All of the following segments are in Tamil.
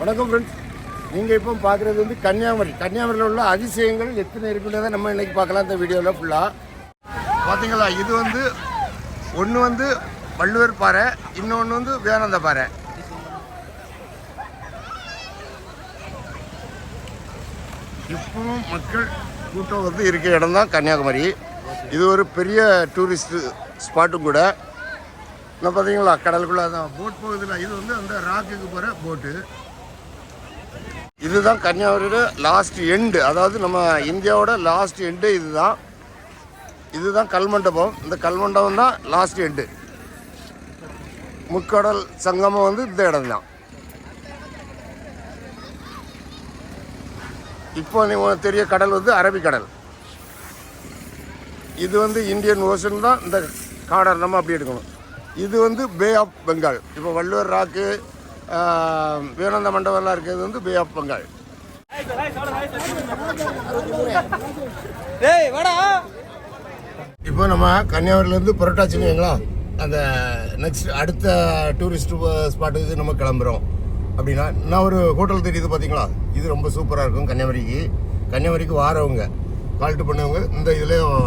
வணக்கம் ஃப்ரெண்ட்ஸ் நீங்கள் இப்போ பார்க்குறது வந்து கன்னியாகுமரி. கன்னியாகுமரியில் உள்ள அதிசயங்கள் எத்தனை இருக்குன்றதை நம்ம இன்றைக்கி பார்க்கலாம் இந்த வீடியோவில் ஃபுல்லாக பார்த்தீங்களா இது வந்து ஒன்று வந்து வள்ளுவர் பாறை இன்னொன்று வந்து விவேகானந்த பாறை. இப்பவும் மக்கள் கூட்டம் வந்து இருக்க இடம் தான் கன்னியாகுமரி. இது ஒரு பெரிய டூரிஸ்ட் ஸ்பாட்டும் கூட. இன்னும் பார்த்தீங்களா கடலுக்குள்ளே தான் போட் போகுதுல இது வந்து அந்த ராக்குக்கு போகிற போட்டு இதுதான் கன்னியாகுமரியோட லாஸ்ட் எண்டு அதாவது நம்ம இந்தியாவோட லாஸ்ட் எண்டு இதுதான். இதுதான் கல்மண்டபம் இந்த கல்மண்டபம் தான் லாஸ்ட் எண்டு முக்கடல் சங்கமம் வந்து இந்த இடம் தான். இப்போ நீ உனக்கு தெரிய கடல் வந்து அரபிக்கடல். இது வந்து இந்தியன் ஓஷன் தான் இந்த காடர் நம்ம அப்படி எடுக்கணும். இது வந்து பே ஆஃப் பெங்கால் இப்போ வள்ளுவர் ராக்கு விவேகானந்த மண்டபம்லாம் இருக்கிறது வந்து பே ஆஃப் பெங்கால் டேய் வாடா. இப்போ நம்ம கன்னியாகுமரியிலேருந்து புரட்டாச்சின்னு வைங்களா? அந்த நெக்ஸ்ட் அடுத்த டூரிஸ்ட் ஸ்பாட்டுக்கு நம்ம கிளம்புறோம். அப்படின்னா நான் ஒரு ஹோட்டல் தெரியுது பார்த்தீங்களா? இது ரொம்ப சூப்பராக இருக்கும் கன்னியாகுமரிக்கு. கன்னியாகுமரிக்கு வாரவங்க கால்ட்டு பண்ணவங்க இந்த இதுலேயும்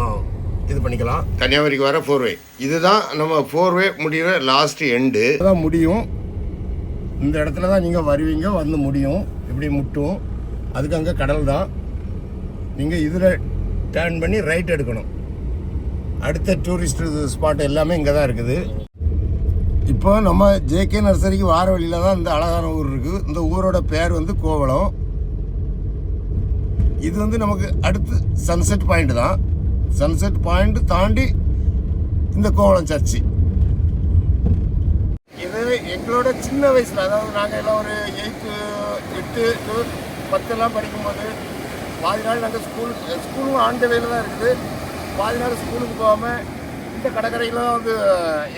இது பண்ணிக்கலாம். கன்னியாகுமரிக்கு வர ஃபோர்வே இதுதான் நம்ம ஃபோர்வே முடிகிற லாஸ்ட் எண்டு தான் முடியும். இந்த இடத்துல தான் நீங்கள் வருவீங்க வந்து முடியும். இப்படி முட்டும். அதுக்கு அங்கே கடல் தான். நீங்கள் இதில் டேர்ன் பண்ணி ரைட் எடுக்கணும். அடுத்த டூரிஸ்ட் ஸ்பாட் எல்லாமே இங்கே தான் இருக்குது. இப்போ நம்ம ஜேகே நர்சரிக்கு வார வழியில் தான் இந்த அழகான ஊர் இருக்குது இந்த ஊரோட பேர் வந்து கோவளம். இது வந்து நமக்கு அடுத்து சன்செட் பாயிண்ட் தான். சன்செட் பாயிண்ட் தாண்டி இந்த கோவளம் சர்ச்சு. எங்களோட சின்ன வயசில் அதாவது நாங்கள் எல்லாம் ஒரு எயித்து எட்டு to பத்தெல்லாம் படிக்கும்போது பாதி நாள் நாங்கள் ஸ்கூலுக்கு ஸ்கூலும் ஆண்ட வேலை தான் இருக்குது. பாதி நாள் ஸ்கூலுக்கு போகாமல் இந்த கடற்கரையில் வந்து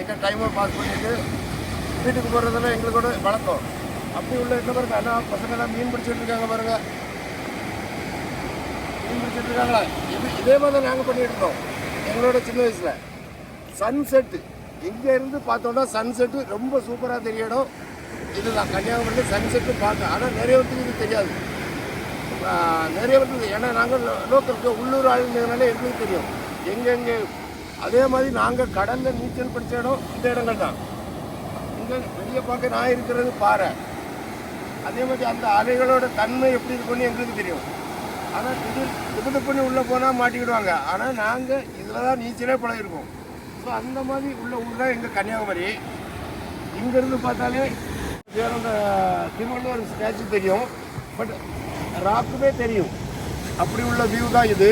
எங்கள் டைமை பாஸ் பண்ணிட்டு வீட்டுக்கு போகிறதெல்லாம் எங்களோட வழக்கம். அப்படி உள்ள என்ன பாருங்க அண்ணா பசங்கெல்லாம் மீன் பிடிச்சிட்டு இருக்காங்க பாருங்க. மீன் பிடிச்சிட்டு இருக்காங்களா? இது இதே மாதிரி தான் நாங்கள் பண்ணிட்டு இருந்தோம். எங்களோட சின்ன வயசில். சன்செட்டு இங்கே இருந்து பார்த்தோம்னா சன்செட்டு ரொம்ப சூப்பராக தெரிய இடம். இதுதான் கன்னியாகுமரியில் சன்செட்டு பார்க்க ஆனால் நிறைய பேருக்கு இது தெரியாது. நிறைய பேருக்கு ஏன்னா நாங்கள் லோக்கலுக்கு உள்ளூர் ஆளுங்கிறதுனால எங்களுக்கு தெரியும். எங்கெங்கே அதே மாதிரி நாங்கள் கடலில் நீச்சல் படித்த இடம் இந்த இடங்கள் தான். இங்கே வெளியே பார்க்க நான் இருக்கிறது பாறை. அதே மாதிரி அந்த அலைகளோட தன்மை எப்படி இருக்குன்னு எங்களுக்கு தெரியும். ஆனால் திடீர் திபுது பண்ணி உள்ளே போனால் மாட்டிக்கிடுவாங்க. ஆனால் நாங்கள் இதில் தான் நீச்சலே பழகிருக்கோம். ஸோ அந்த மாதிரி உள்ள ஊர் தான் எங்கள் கன்னியாகுமரி இங்கேருந்து பார்த்தாலே வேற அந்த திருவள்ளுவர் ஸ்டாச்சு தெரியும். பட் ராக்குமே தெரியும். அப்படி உள்ள வியூ தான் இது.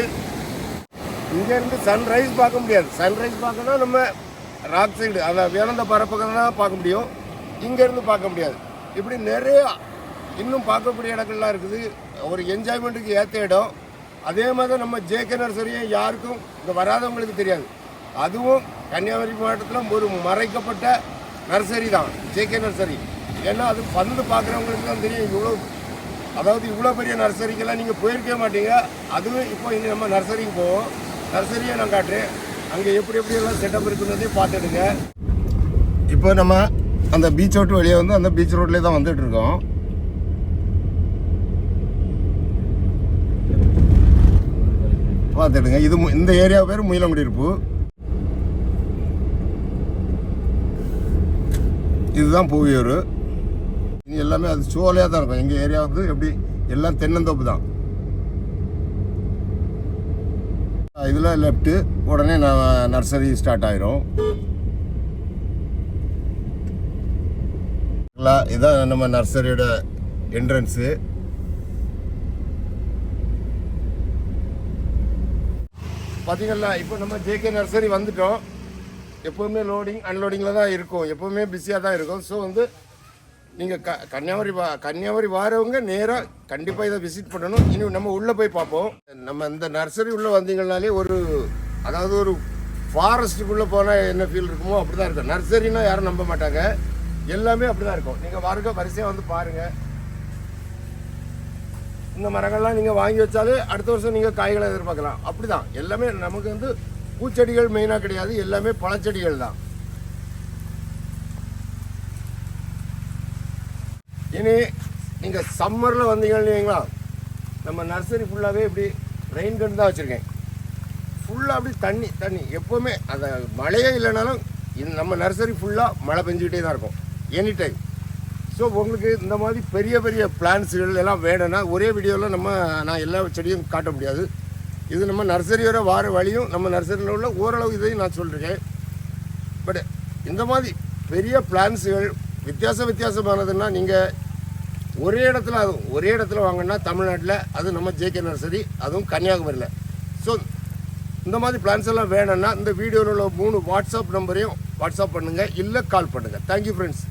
இங்கேருந்து சன்ரைஸ் பார்க்க முடியாது. சன்ரைஸ் பார்க்கணும் நம்ம ராக் சைடு அதை வேணந்த பரப்பக்கம் தான் பார்க்க முடியும். இங்கேருந்து பார்க்க முடியாது. இப்படி நிறைய இன்னும் பார்க்கக்கூடிய இடங்கள்லாம் இருக்குது. ஒரு என்ஜாய்மெண்ட்டுக்கு ஏற்ற இடம். அதே மாதிரி தான் நம்ம ஜேகே நர்சரியை யாருக்கும் இங்கே வராதவங்களுக்கு தெரியாது. அதுவும் கன்னியாகுமரி மாவட்டத்தில் ஒரு மறைக்கப்பட்ட நர்சரி தான் ஜேகே நர்சரி. ஏன்னா அது வந்து பார்க்குறவங்களுக்கு தான் தெரியும் இவ்வளோ அதாவது இவ்வளோ பெரிய நர்சரிக்கெல்லாம் நீங்கள் போயிருக்கவே மாட்டீங்க. அதுவும் இப்போ இனி நம்ம நர்சரிக்கு போவோம். நர்சரியை நான் காட்டுறேன். அங்கே எப்படி எப்படியெல்லாம் செட்டப் இருக்குன்றதையும் பார்த்துடுங்க. இப்போ நம்ம அந்த பீச் ரோட்டு வழியே வந்து அந்த பீச் ரோட்லேயே தான் வந்துட்டு இருக்கோம் பார்த்துடுங்க. இது மு- இந்த ஏரியா பேர் முயலங்குடியிருப்பு இதுதான் பூவியூர் இனி எல்லாமே அது சோலையாக தான் இருக்கும். எங்கள் ஏரியா வந்து எப்படி எல்லாம் தென்னந்தோப்பு தான். இதில் லெஃப்ட்டு உடனே நான் நர்சரி ஸ்டார்ட் ஆயிரும். இதான் நம்ம நர்சரியோட என்ட்ரன்ஸு பார்த்தீங்களா இப்போ நம்ம ஜேகே நர்சரி வந்துட்டோம். எப்போவுமே லோடிங் அன்லோடிங்கில் தான் இருக்கும். எப்போவுமே பிஸியாக தான் இருக்கும். ஸோ வந்து நீங்கள் க கன்னியாகுமரி வா கன்னியாகுமரி வாரவங்க நேராக கண்டிப்பாக இதை விசிட் பண்ணணும். இனி நம்ம உள்ளே போய் பார்ப்போம். நம்ம இந்த நர்சரி உள்ளே வந்தீங்கனாலே ஒரு அதாவது ஒரு ஃபாரஸ்ட்டுக்குள்ளே போனால் என்ன ஃபீல் இருக்குமோ அப்படி தான் இருக்கும். நர்சரினா யாரும் நம்ப மாட்டாங்க. எல்லாமே அப்படி தான் இருக்கும். நீங்கள் வருக வரிசையாக வந்து பாருங்கள் இந்த மரங்கள்லாம் நீங்கள் வாங்கி வச்சாலே அடுத்த வருஷம் நீங்கள் காய்களை எதிர்பார்க்கலாம். அப்படி தான் எல்லாமே நமக்கு வந்து பூச்செடிகள் மெயினாக கிடையாது எல்லாமே பழச்செடிகள் தான். இனி நீங்கள் சம்மரில் வந்தீங்கன்னு நம்ம நர்சரி ஃபுல்லாகவே இப்படி ரெயின் கன் தான் வச்சுருக்கேன். ஃபுல்லாக அப்படி தண்ணி தண்ணி. எப்போவுமே அந்த மழையே இல்லைனாலும் இந்த நம்ம நர்சரி ஃபுல்லாக மழை பெஞ்சிக்கிட்டே தான் இருக்கும். எனி டைம் ஸோ உங்களுக்கு இந்த மாதிரி பெரிய பெரிய பிளான்ஸுகள் எல்லாம் வேணும்னா ஒரே வீடியோவில் நம்ம நான் எல்லா செடியும் காட்ட முடியாது. இது நம்ம நர்சரியோட வார வழியும் நம்ம நர்சரியில் உள்ள ஓரளவு இதையும் நான் சொல்லியிருக்கேன் பட் இந்த மாதிரி பெரிய பிளான்ஸுகள் வித்தியாச வித்தியாசமானதுன்னா நீங்கள் ஒரே இடத்துல அதுவும் ஒரே இடத்துல வாங்கினா தமிழ்நாட்டில் அது நம்ம ஜேகே நர்சரி அதுவும் கன்னியாகுமரியில். ஸோ இந்த மாதிரி பிளான்ஸ் எல்லாம் வேணும்னா இந்த வீடியோவில் உள்ள மூணு வாட்ஸ்அப் நம்பரையும் வாட்ஸ்அப் பண்ணுங்கள் இல்லை கால் பண்ணுங்கள் தேங்க்யூ ஃப்ரெண்ட்ஸ்